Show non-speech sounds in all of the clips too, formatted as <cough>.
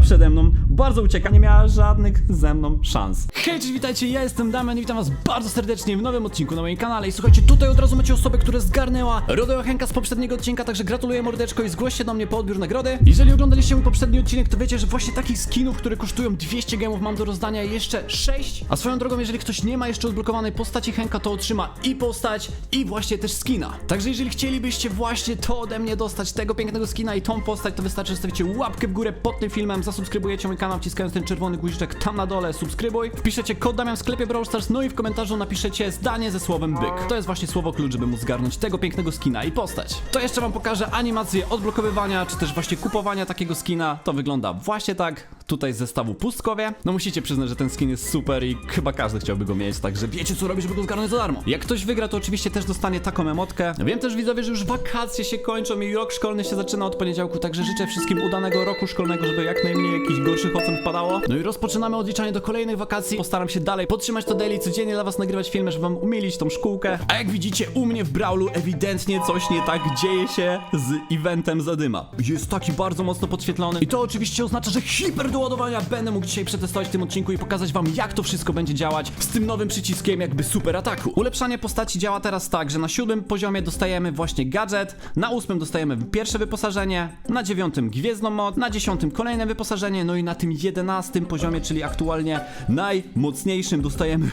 przede mną, bardzo ucieka, nie miała żadnych ze mną szans. Hej, cześć, witajcie, ja jestem Damian i witam was bardzo serdecznie w nowym odcinku na moim kanale. I słuchajcie, tutaj od razu macie osobę, która zgarnęła Rodeo Henka z poprzedniego odcinka, także gratuluję mordeczko i zgłoście do mnie po odbiór nagrody. Jeżeli oglądaliście mój poprzedni odcinek, to wiecie, że właśnie takich skinów, które kosztują 200 gemów mam do rozdania jeszcze 6. A swoją drogą, jeżeli ktoś nie ma jeszcze odblokowanej postaci Henka, to otrzyma i postać, i właśnie też skina. Także jeżeli chcielibyście właśnie to ode mnie dostać, tego pięknego skina i tą postać, to wystarczy, że stawicie łapkę w górę pod tym filmem, zasubskrybujecie mój kanał, wciskając ten czerwony guziczek tam na dole, subskrybuj, wpiszecie kod Damian w sklepie Brawl Stars, no i w komentarzu napiszecie zdanie ze słowem byk. To jest właśnie słowo klucz, żeby móc zgarnąć tego pięknego skina i postać. To jeszcze wam pokażę animację odblokowywania, czy też właśnie kupowania takiego skina. To wygląda właśnie tak, tutaj z zestawu pustkowie. No musicie przyznać, że ten skin jest super i chyba każdy chciałby go mieć, także wiecie co robić, żeby go zgarnąć za darmo. Jak ktoś wygra, to oczywiście też dostanie taką emotkę. Wiem też widzowie, że już wakacje się kończą i rok szkolny się zaczyna od poniedziałku, także życzę wszystkim udanego roku szkolnego, żeby jak najmniej jakichś gorszych ocen wpadało. No i rozpoczynamy odliczanie do kolejnych wakacji. Postaram się dalej podtrzymać to daily, codziennie dla was nagrywać filmy, żeby wam umilić tą szkółkę. A jak widzicie, u mnie w Brawlu ewidentnie coś nie tak dzieje się z eventem Zadyma. Jest taki bardzo mocno podświetlony i to oczywiście oznacza, że hiper ładowania będę mógł dzisiaj przetestować w tym odcinku i pokazać wam jak to wszystko będzie działać z tym nowym przyciskiem jakby super ataku. Ulepszanie postaci działa teraz tak, że na siódmym poziomie dostajemy właśnie gadżet, na ósmym dostajemy pierwsze wyposażenie, na dziewiątym gwiezdną moc, na dziesiątym kolejne wyposażenie, no i na tym jedenastym poziomie, czyli aktualnie najmocniejszym dostajemy,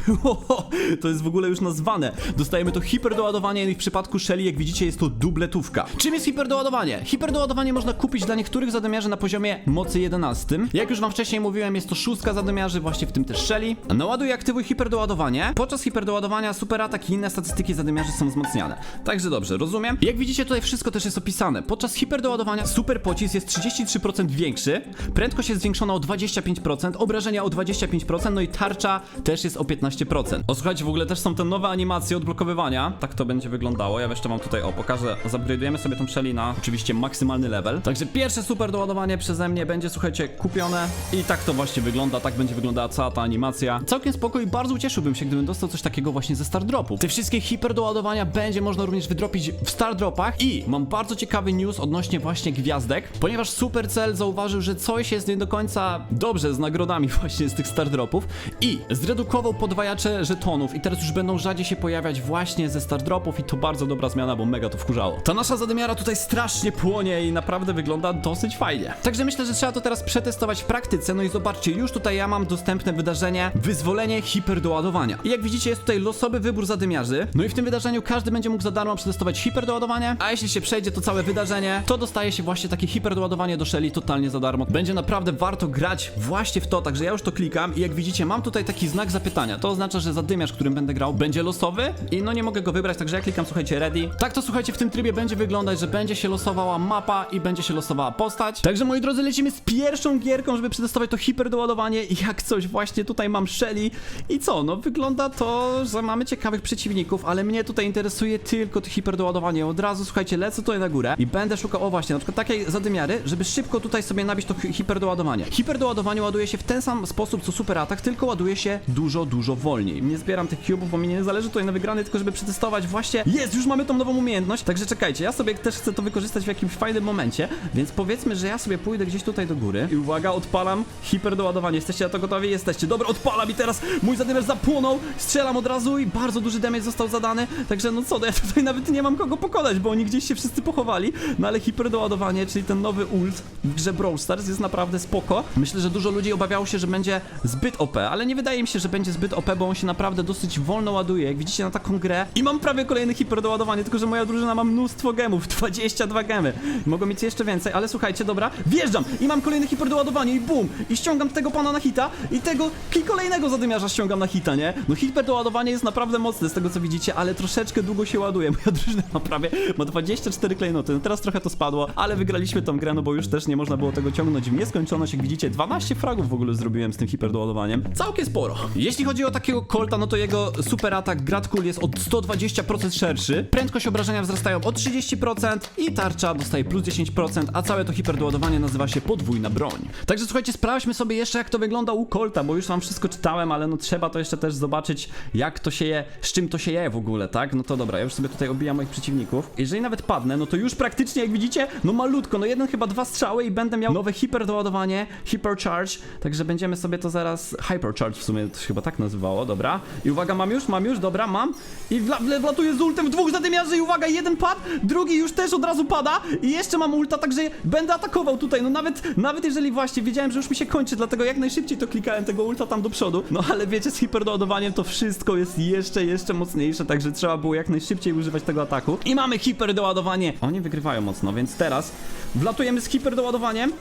<laughs> to jest w ogóle już nazwane, dostajemy to hiperdoładowanie i w przypadku Shelly, jak widzicie, jest to dubletówka. Czym jest hiperdoładowanie? Hiperdoładowanie można kupić dla niektórych zadymiarzy na poziomie mocy 11. Jak już wam wcześniej mówiłem, jest to szóstka zadymiarzy, właśnie w tym też Shelly. Naładuj i aktywuj hiperdoładowanie. Podczas hiperdoładowania super atak i inne statystyki zadymiarzy są wzmacniane. Także dobrze, rozumiem. Jak widzicie, tutaj wszystko też jest opisane. Podczas hiperdoładowania super pocisk jest 33% większy, prędkość jest zwiększona o 25%, obrażenia o 25%, no i tarcza też jest o 15%. O słuchajcie, w ogóle też są te nowe animacje odblokowywania. Tak to będzie wyglądało. Ja jeszcze wam tutaj, o, pokażę. Zupgrade'ujemy sobie tą Shelly na oczywiście maksymalny level. Także pierwsze super doładowanie przeze mnie będzie, słuchajcie, kupione. I tak to właśnie wygląda, tak będzie wyglądała cała ta animacja. Całkiem spoko i bardzo ucieszyłbym się, gdybym dostał coś takiego właśnie ze Star Dropów. Te wszystkie hiper doładowania będzie można również wydropić w Star Dropach i mam bardzo ciekawy news odnośnie właśnie gwiazdek, ponieważ Supercell zauważył, że coś jest nie do końca dobrze z nagrodami <laughs> właśnie z tych Star Dropów i zredukował podwajacze żetonów i teraz już będą rzadziej się pojawiać właśnie ze Star Dropów i to bardzo dobra zmiana, bo mega to wkurzało. Ta nasza zadymiara tutaj strasznie płonie i naprawdę wygląda dosyć fajnie. Także myślę, że trzeba to teraz przetestować praktyce, no i zobaczcie, już tutaj ja mam dostępne wydarzenie Wyzwolenie hiperdoładowania. I jak widzicie jest tutaj losowy wybór zadymiarzy, no i w tym wydarzeniu każdy będzie mógł za darmo przetestować hiperdoładowanie, a jeśli się przejdzie to całe wydarzenie, to dostaje się właśnie takie hiperdoładowanie do Shelly totalnie za darmo. Będzie naprawdę warto grać właśnie w to, także ja już to klikam i jak widzicie mam tutaj taki znak zapytania. To oznacza, że zadymiarz, którym będę grał, będzie losowy i no nie mogę go wybrać, także ja klikam, słuchajcie, ready. Tak to słuchajcie, w tym trybie będzie wyglądać, że będzie się losowała mapa i będzie się losowała postać. Także moi drodzy, lecimy z pierwszą gierką, żeby przetestować to hiperdoładowanie i <laughs> jak coś właśnie tutaj mam Shelly i co, no wygląda to, że mamy ciekawych przeciwników, ale mnie tutaj interesuje tylko to hiperdoładowanie. Od razu, słuchajcie, lecę tutaj na górę i będę szukał, o właśnie, na przykład takiej zadymiary, żeby szybko tutaj sobie nabić to hi- hiperdoładowanie. Hiperdoładowanie ładuje się w ten sam sposób co super atak, tylko ładuje się dużo, dużo wolniej. Nie zbieram tych cubów, bo mi nie zależy tutaj na wygranej, tylko żeby przetestować właśnie. Jest, już mamy tą nową umiejętność, także czekajcie, ja sobie też chcę to wykorzystać w jakimś fajnym momencie, więc powiedzmy, że ja sobie pójdę gdzieś tutaj do góry i uwaga, odpalam hiperdoładowanie. Jesteście na to gotowi? Jesteście. Dobra, odpalam i teraz mój zadymiarz zapłonął, strzelam od razu i bardzo duży damage został zadany, także no co, no ja tutaj <laughs> nawet nie mam kogo pokonać, bo oni gdzieś się wszyscy pochowali, no ale hiperdoładowanie, czyli ten nowy ult w grze Brawl Stars jest naprawdę spoko. Myślę, że dużo ludzi obawiało się, że będzie zbyt OP, ale nie wydaje mi się, że będzie zbyt OP, bo on się naprawdę dosyć wolno ładuje, jak widzicie na taką grę i mam prawie kolejne hiperdoładowanie, tylko że moja drużyna ma mnóstwo gemów, <laughs> 22 gemy. Mogą mieć jeszcze więcej, ale słuchajcie, dobra, wjeżdżam i mam kolejne hiperdoładowanie i bum, i ściągam tego pana na hita i tego i kolejnego zadymiarza ściągam na hita, nie? No hiperdoładowanie jest naprawdę mocne z tego co widzicie, ale troszeczkę długo się ładuje. <laughs> Moja drużyna ma prawie ma 24 klejnoty. No teraz trochę to spadło, ale wygraliśmy tą grę, no bo już też nie można było tego ciągnąć w nieskończoność. Jak widzicie, 12 fragów w ogóle zrobiłem z tym hiperdoładowaniem. Całkiem sporo. Jeśli chodzi o takiego Colta, no to jego super atak Grad jest o 120% szerszy. Prędkość obrażenia wzrastają o 30% i tarcza dostaje plus 10%, a całe to hiperdoładowanie nazywa się podwójna broń. Także słuchajcie, sprawdźmy sobie jeszcze jak to wygląda u Colta, bo już wam wszystko czytałem, ale no trzeba to jeszcze też zobaczyć jak to się je, z czym to się je w ogóle, tak? No to dobra, ja już sobie tutaj obijam moich przeciwników. Jeżeli nawet padnę, no to już praktycznie jak widzicie, no malutko, no jeden chyba dwa strzały i będę miał nowe hiperdoładowanie, hypercharge, także będziemy sobie to zaraz, hypercharge w sumie to się chyba tak nazywało, dobra. I uwaga, mam już, mam już, dobra, mam. I wla, wla, wlatuję z ultem w dwóch zadymiarzy i uwaga, jeden pad, drugi już też od razu pada i jeszcze mam ulta, także będę atakował tutaj, no nawet, nawet jeżeli właśnie wiedziałem, że już mi się kończy, dlatego jak najszybciej to klikałem tego ulta tam do przodu, no ale wiecie, z hiperdoładowaniem to wszystko jest jeszcze, jeszcze mocniejsze, także trzeba było jak najszybciej używać tego ataku. I mamy hiperdoładowanie. Oni wygrywają mocno, więc teraz wlatujemy z hiperdoładowaniem.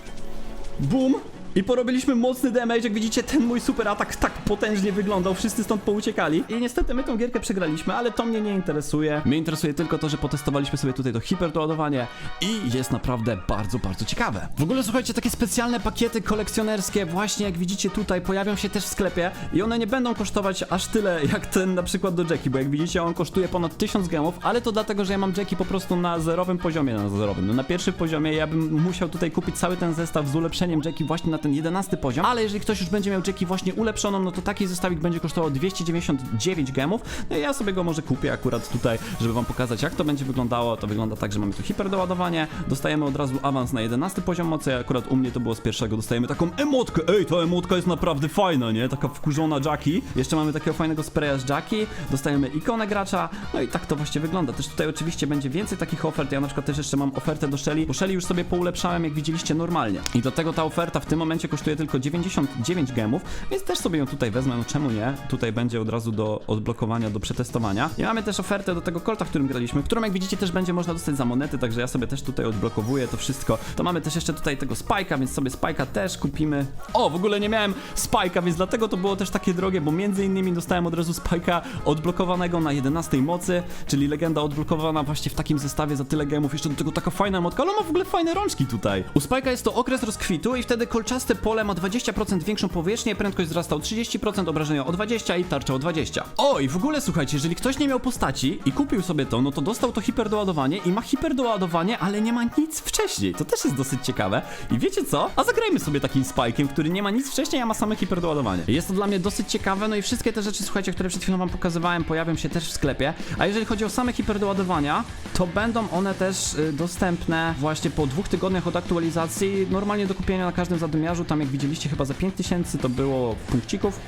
Boom! I porobiliśmy mocny damage, jak widzicie ten mój super atak tak potężnie wyglądał, wszyscy stąd pouciekali. I niestety my tą gierkę przegraliśmy, ale to mnie nie interesuje. Mnie interesuje tylko to, że potestowaliśmy sobie tutaj to hiperdoładowanie i jest naprawdę bardzo, bardzo ciekawe. W ogóle słuchajcie, takie specjalne pakiety kolekcjonerskie właśnie jak widzicie tutaj pojawią się też w sklepie i one nie będą kosztować aż tyle jak ten na przykład do Jackie, bo jak widzicie on kosztuje ponad 1000 gemów, ale to dlatego, że ja mam Jackie po prostu na zerowym poziomie, na zerowym. No na pierwszym poziomie ja bym musiał tutaj kupić cały ten zestaw z ulepszeniem Jackie właśnie na ten 11 poziom, ale jeżeli ktoś już będzie miał Jackie właśnie ulepszoną, no to taki zestawik będzie kosztował 299 gemów. No i ja sobie go może kupię akurat tutaj, żeby wam pokazać jak to będzie wyglądało. To wygląda tak, że mamy tu hiperdoładowanie, dostajemy od razu awans na 11 poziom mocy, akurat u mnie to było z pierwszego, dostajemy taką emotkę. Ej, ta emotka jest naprawdę fajna, nie? Taka wkurzona Jackie. Jeszcze mamy takiego fajnego spraya z Jackie, dostajemy ikonę gracza, no i tak to właśnie wygląda. Też tutaj oczywiście będzie więcej takich ofert, ja na przykład też jeszcze mam ofertę do Shelly, bo Shelly już sobie poulepszałem, jak widzieliście, normalnie. I do tego ta oferta w tym momencie kosztuje tylko 99 gemów, więc też sobie ją tutaj wezmę, no czemu nie? Tutaj będzie od razu do odblokowania, do przetestowania. I mamy też ofertę do tego kolta, w którym graliśmy, którą jak widzicie też będzie można dostać za monety, także ja sobie też tutaj odblokowuję to wszystko. To mamy też jeszcze tutaj tego spajka, więc sobie spajka też kupimy. O, w ogóle nie miałem spajka, więc dlatego to było też takie drogie, bo między innymi dostałem od razu spajka odblokowanego na 11 mocy, czyli legenda odblokowana właśnie w takim zestawie za tyle gemów. Jeszcze do tego taka fajna motka, ale ma w ogóle fajne rączki tutaj. U spajka jest to okres rozkwitu i wtedy kolczaste pole ma 20% większą powierzchnię, prędkość wzrasta o 30%, obrażenia o 20 i tarcza o 20. O, i w ogóle słuchajcie, jeżeli ktoś nie miał postaci i kupił sobie to, no to dostał to hiperdoładowanie i ma hiperdoładowanie, ale nie ma nic wcześniej. To też jest dosyć ciekawe. I wiecie co? A zagrajmy sobie takim spajkiem, który nie ma nic wcześniej, a ma same hiperdoładowanie. Jest to dla mnie dosyć ciekawe, no i wszystkie te rzeczy, słuchajcie, które przed chwilą wam pokazywałem, pojawią się też w sklepie. A jeżeli chodzi o same hiperdoładowania, to będą one też y, dostępne właśnie po dwóch tygodniach od aktualizacji, normalnie do kupienia na każdym zadymiarzu, tam jak widzieliście chyba za 5000 to było punkcików.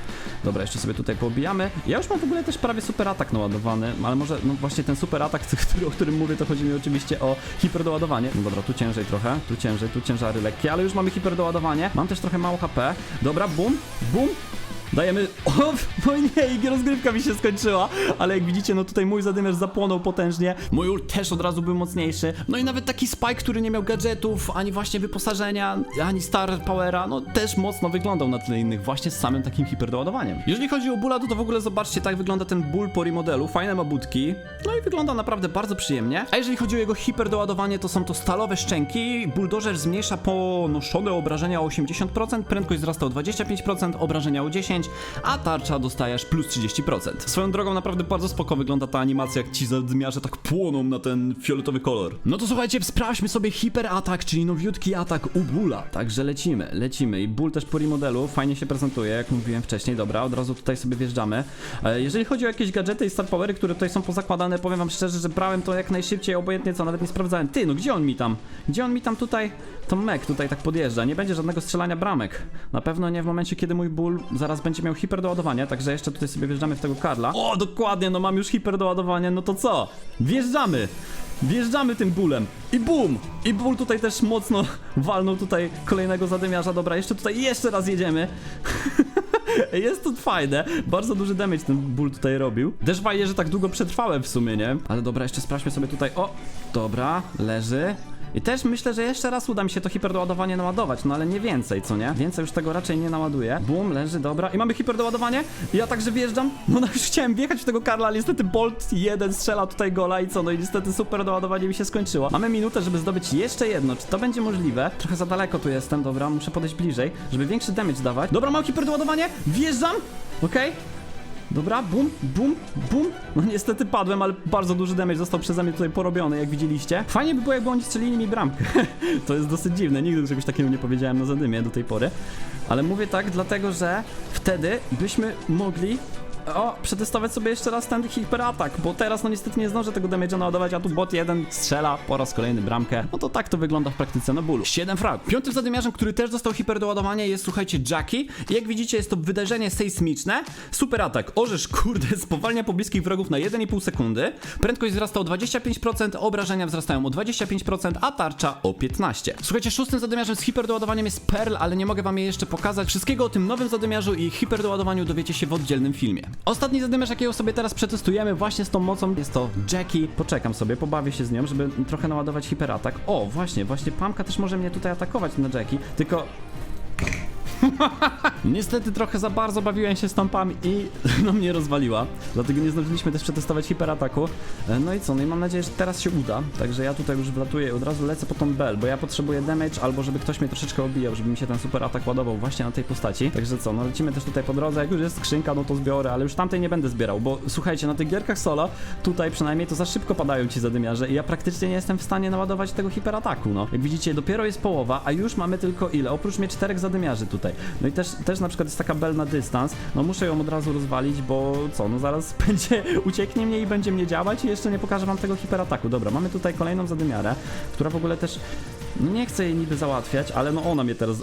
Dobra, jeszcze sobie tutaj poobijamy. Ja już mam w ogóle też prawie super atak naładowany, ale może, no właśnie ten super atak, <laughs> który, o którym mówię, to chodzi mi oczywiście o hiperdoładowanie. No dobra, tu ciężej trochę, tu ciężej, tu ciężary lekkie, ale już mamy hiperdoładowanie. Mam też trochę mało HP. Dobra, bum, bum. Dajemy. <laughs> O, no nie, rozgrywka mi się skończyła. Ale jak widzicie, no tutaj mój zadymiarz zapłonął potężnie. Mój ult też od razu był mocniejszy. No i nawet taki Spike, który nie miał gadżetów, ani właśnie wyposażenia, ani Star Powera, no też mocno wyglądał na tle innych, właśnie z samym takim hiperdoładowaniem. Jeżeli chodzi o bóla, to, to w ogóle zobaczcie, tak wygląda ten ból po remodelu. Fajne ma budki. No i wygląda naprawdę bardzo przyjemnie. A jeżeli chodzi o jego hiperdoładowanie, to są to stalowe szczęki. Bulldozer zmniejsza ponoszone obrażenia o 80%, prędkość wzrasta o 25%, obrażenia o 10%, a tarcza dostajesz plus 30%. Swoją drogą naprawdę bardzo spoko wygląda ta animacja, jak ci zadmiarze tak płoną na ten fioletowy kolor. No to słuchajcie, sprawdźmy sobie hiperatak, czyli nowiutki atak u Bula. Także lecimy, lecimy i Bull też po remodelu fajnie się prezentuje, jak mówiłem wcześniej. Dobra, od razu tutaj sobie wjeżdżamy. E, Jeżeli chodzi o jakieś gadżety i star powery, które tutaj są pozakładane, powiem wam szczerze, że brałem to jak najszybciej, obojętnie co, nawet nie sprawdzałem. Ty, no gdzie on mi tam? Gdzie on mi tam tutaj? To mek tutaj tak podjeżdża. Nie będzie żadnego strzelania bramek. Na pewno nie w momencie, kiedy mój ból zaraz będzie miał hiperdoładowanie, także jeszcze tutaj sobie wjeżdżamy w tego Karla. O, dokładnie, no mam już hiperdoładowanie, no to co? Wjeżdżamy! Wjeżdżamy tym bólem i bum! I ból tutaj też mocno <laughs> walnął tutaj kolejnego zadymiarza. Dobra, jeszcze tutaj jeszcze raz jedziemy. <laughs> Jest to fajne. Bardzo duży damage ten ból tutaj robił. Też fajnie, że tak długo przetrwałem w sumie, nie? Ale dobra, jeszcze sprawdźmy sobie tutaj. O! Dobra, leży. I też myślę, że jeszcze raz uda mi się to hiperdoładowanie naładować, no ale nie więcej, co nie? Więcej już tego raczej nie naładuję. Bum, leży, dobra. I mamy hiperdoładowanie. Ja także wjeżdżam. No, no już chciałem wjechać w tego Karla, ale niestety Bolt jeden strzela tutaj gola i co? No i niestety super doładowanie mi się skończyło. Mamy minutę, żeby zdobyć jeszcze jedno. Czy to będzie możliwe? Trochę za daleko tu jestem, dobra, muszę podejść bliżej, żeby większy damage dawać. Dobra, mam hiperdoładowanie. Wjeżdżam. Okej. Dobra, bum, bum, bum. No niestety padłem, ale bardzo duży damage został przeze mnie tutaj porobiony, jak widzieliście. Fajnie by było, jakby oni strzelili mi bramkę. <laughs> to jest dosyć dziwne, nigdy czegoś takiego nie powiedziałem na zadymie do tej pory. Ale mówię tak, dlatego że wtedy byśmy mogli o, przetestować sobie jeszcze raz ten hiperatak, bo teraz no niestety nie zdążę tego damage'a naładować, a tu bot jeden strzela po raz kolejny bramkę. No to tak to wygląda w praktyce na bólu. 7 frag. Piątym zadymiarzem, który też dostał hiperdoładowanie jest, słuchajcie, Jackie. Jak widzicie jest to wydarzenie sejsmiczne. Super atak. Orzesz, kurde, <laughs> spowalnia pobliskich wrogów na 1,5 sekundy. Prędkość wzrasta o 25%, obrażenia wzrastają o 25%, a tarcza o 15%. Słuchajcie, szóstym zadymiarzem z hiperdoładowaniem jest Pearl, ale nie mogę wam jej jeszcze pokazać. Wszystkiego o tym nowym zadymiarzu i hiperdoładowaniu dowiecie się w oddzielnym filmie. Ostatni zadymiarz, jakiego sobie teraz przetestujemy właśnie z tą mocą, jest to Jackie. Poczekam sobie, pobawię się z nią, żeby trochę naładować hiperatak. O, właśnie, właśnie Pamka też może mnie tutaj atakować na Jackie, tylko <laughs> Niestety trochę za bardzo bawiłem się stąpami i <laughs> no mnie rozwaliła. Dlatego nie zdążyliśmy też przetestować hiperataku. E, No i co? No i mam nadzieję, że teraz się uda. Także ja tutaj już wlatuję od razu lecę po tą bell, bo ja potrzebuję damage albo żeby ktoś mnie troszeczkę obijał, żeby mi się ten super atak ładował właśnie na tej postaci. Także co? No lecimy też tutaj po drodze. Jak już jest skrzynka, no to zbiorę, ale już tamtej nie będę zbierał, bo słuchajcie, na tych gierkach solo tutaj przynajmniej to za szybko padają ci zadymiarze i ja praktycznie nie jestem w stanie naładować tego hiperataku, no. Jak widzicie, dopiero jest połowa, a już mamy tylko ile? Oprócz mnie czterech zadymiarzy tutaj. No i też, też na przykład jest taka bell na dystans, no muszę ją od razu rozwalić, bo co, no zaraz <laughs> będzie, ucieknie mnie i będzie mnie działać i jeszcze nie pokażę wam tego hiperataku. Dobra, mamy tutaj kolejną zadymiarę, która w ogóle też, no nie chcę jej niby załatwiać, ale no ona mnie teraz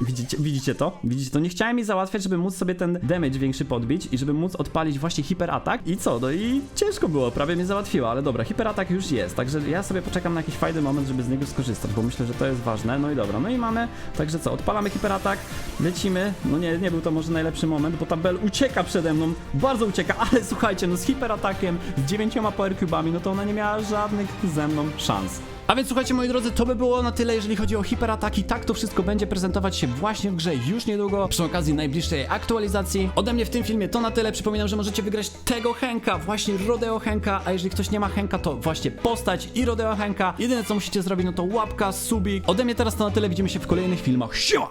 Widzicie, widzicie to? Widzicie to? Nie chciałem jej załatwiać, żeby móc sobie ten damage większy podbić i żeby móc odpalić właśnie hiperatak. I co? No i ciężko było, prawie mnie załatwiła, ale dobra, hiperatak już jest, także ja sobie poczekam na jakiś fajny moment, żeby z niego skorzystać, bo myślę, że to jest ważne. No i dobra, no i mamy, także co, odpalamy hiperatak, lecimy. No nie, nie był to może najlepszy moment, bo ta Bell ucieka przede mną, bardzo ucieka, ale słuchajcie, no z hiperatakiem, z dziewięcioma power cubami, no to ona nie miała żadnych ze mną szans. A więc słuchajcie moi drodzy, to by było na tyle, jeżeli chodzi o hiperataki. Tak to wszystko będzie prezentować się właśnie w grze już niedługo, przy okazji najbliższej aktualizacji. Ode mnie w tym filmie to na tyle. Przypominam, że możecie wygrać tego Henka, właśnie Rodeo Henka, a jeżeli ktoś nie ma Henka, to właśnie postać i Rodeo Henka. Jedyne co musicie zrobić, no to łapka, subik. Ode mnie teraz to na tyle, widzimy się w kolejnych filmach. Siema!